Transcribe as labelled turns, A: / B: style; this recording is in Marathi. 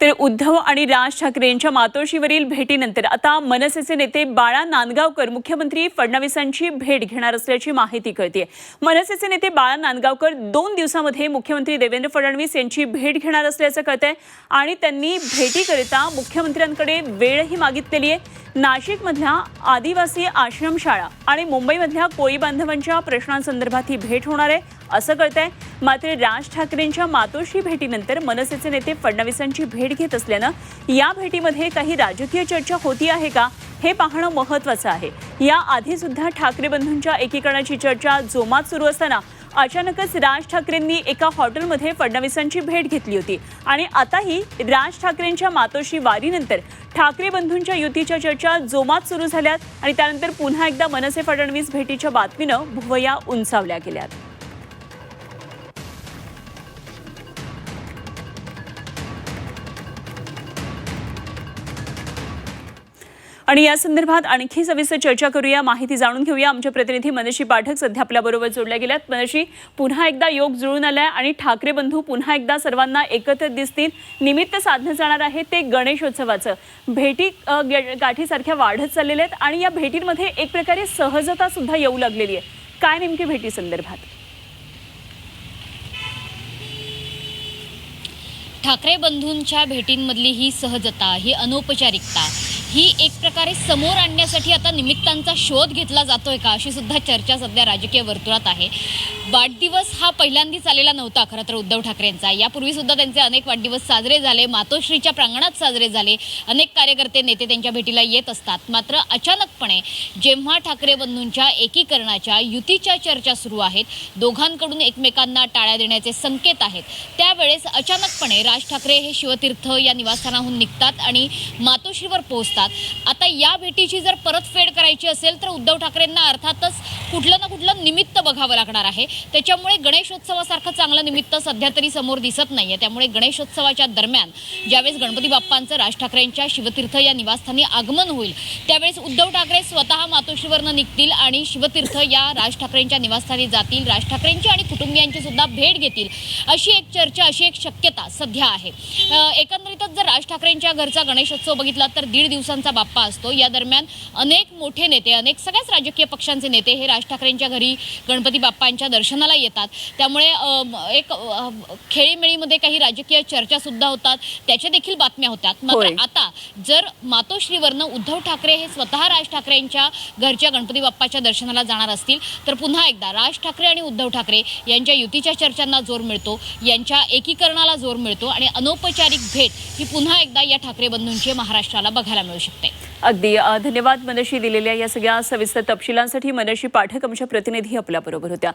A: तर उद्धव आणि राज ठाकरे यांच्या मातोश्रीवरील भेटीनंतर आता मनसेचे नेते बाळा नांदगावकर मुख्यमंत्री फडणवीसांची भेट घेणार असल्याची माहिती कळते मनसेचे नेते बाळा नांदगावकर दोन दिवसामध्ये मुख्यमंत्री देवेंद्र फडणवीस यांची भेट घेणार असल्याचं कळतंय आणि त्यांनी भेटीकरिता मुख्यमंत्र्यांकडे वेळही मागितलेली आहे. नाशिकमधल्या आदिवासी आश्रमशाळा आणि मुंबईमधल्या कोळी बांधवांच्या प्रश्नांसंदर्भात ही भेट होणार आहे. असं कळतंय मात्र राज ठाकरेंच्या मातोश्री भेटीनंतर मनसेचे नेते फडणवीसांची भेट घेत असल्यानं या भेटीमध्ये काही राजकीय चर्चा होती आहे का हे पाहणं महत्वाचं आहे. या आधी सुद्धा ठाकरे बंधूंच्या एकीकरणाची चर्चा जोमात सुरू असताना अचानकच राज ठाकरेंनी एका हॉटेलमध्ये फडणवीसांची भेट घेतली होती. आणि आताही राज ठाकरेंच्या मातोश्री वारीनंतर ठाकरे बंधूंच्या युतीच्या चर्चा जोमात सुरू झाल्यात आणि त्यानंतर पुन्हा एकदा मनसे फडणवीस भेटीच्या बातमीनं भुवया उंचावल्या गेल्यात. आणि या संदर्भात आणखी सविस्तर चर्चा करूया. माहिती जाणून घेऊया. आमच्या प्रतिनिधी मनशी पाठक सध्या आपल्याबरोबर जोडल्या गेल्यात. मनशी पुन्हा एकदा योग जुळून आलाय आणि ठाकरे बंधू पुन्हा एकदा सर्वांना एकत्र दिसतील. निमित्त साधलं जाणार आहे ते गणेशोत्सवाचं. भेटी गाठीसारख्या वाढत चाललेल्या आहेत आणि या भेटींमध्ये एक प्रकारे सहजता सुद्धा येऊ लागलेली आहे. काय नेमकी भेटी संदर्भात?
B: ठाकरे बंधूंच्या भेटींमधली ही सहजता ही अनौपचारिकता ही एक प्रकारे समोर आणण्यासाठी आता निमित्तांचा शोध घेतला जातोय का? अशी सुद्धा चर्चा सध्या राजकीय वर्तुळात आहे. वाढदिवस हा पहिल्यांदाच आलेला नव्हता खरं तर उद्धव ठाकरेंचा. यापूर्वी सुद्धा त्यांचे अनेक वाढदिवस साजरे झाले मातोश्रीच्या प्रांगणात साजरे झाले. अनेक कार्यकर्ते नेते त्यांच्या भेटीला येत असतात. मात्र अचानकपणे जेव्हा ठाकरे बंधूंच्या एकीकरणाच्या युतीच्या चर्चा सुरू आहेत दोघांकडून एकमेकांना टाळ्या देण्याचे संकेत आहेत त्यावेळेस अचानकपणे राज ठाकरे हे शिवतीर्थ या निवासस्थानाहून निघतात आणि मातोश्रीवर पोहोचतात. आता या भेटीची जर परतफेड करायची असेल तर उद्धव ठाकरेंना अर्थातच कुठलं ना कुठलं निमित्त बघावं लागणार आहे. त्याच्यामुळे गणेशोत्सवासारखं चांगलं निमित्त सध्या तरी समोर दिसत नाहीये. त्यामुळे गणेशोत्सवाच्या दरम्यान ज्यावेळेस गणपती बाप्पांचं राज ठाकरेंच्या शिवतीर्थ या निवासस्थानी आगमन होईल त्यावेळेस उद्धव ठाकरे स्वतः मातोश्रीवरनं निघतील आणि शिवतीर्थ या राज ठाकरेंच्या निवासस्थानी जातील राज ठाकरेंची आणि कुटुंबियांची सुद्धा भेट घेतील अशी एक चर्चा अशी एक शक्यता सध्या आहे. एकंदरीतच जर राज ठाकरेंच्या घरचा गणेशोत्सव बघितला तर दीड दिवसांचा बाप्पा असतो. या दरम्यान अनेक मोठे नेते अनेक सगळ्याच राजकीय पक्षांचे नेते हे राज ठाकरेंच्या घरी गणपती बाप्पांच्या दर्शनाला येतात. त्यामुळे एक खेळीमेळीमध्ये काही राजकीय चर्चा सुद्धा होतात. त्याच्या देखील बातम्या होतात. मात्र. आता जर मातोश्रीवरनं उद्धव ठाकरे हे स्वतः राज ठाकरेंच्या घरच्या गणपती बाप्पाच्या दर्शनाला जाणार असतील तर पुन्हा एकदा राज ठाकरे आणि उद्धव ठाकरे यांच्या युतीच्या चर्चांना जोर मिळतो यांच्या एकीकरणाला जोर मिळतो आणि अनौपचारिक भेट ही पुन्हा एकदा या ठाकरे बंधूंची महाराष्ट्राला बघायला मिळू शकते.
A: अगदी धन्यवाद मनशी दिलेल्या या सगळ्या सविस्तर तपशिलांसाठी मनशी पाठक आमच्या प्रतिनिधी आपल्याबरोबर होत्या.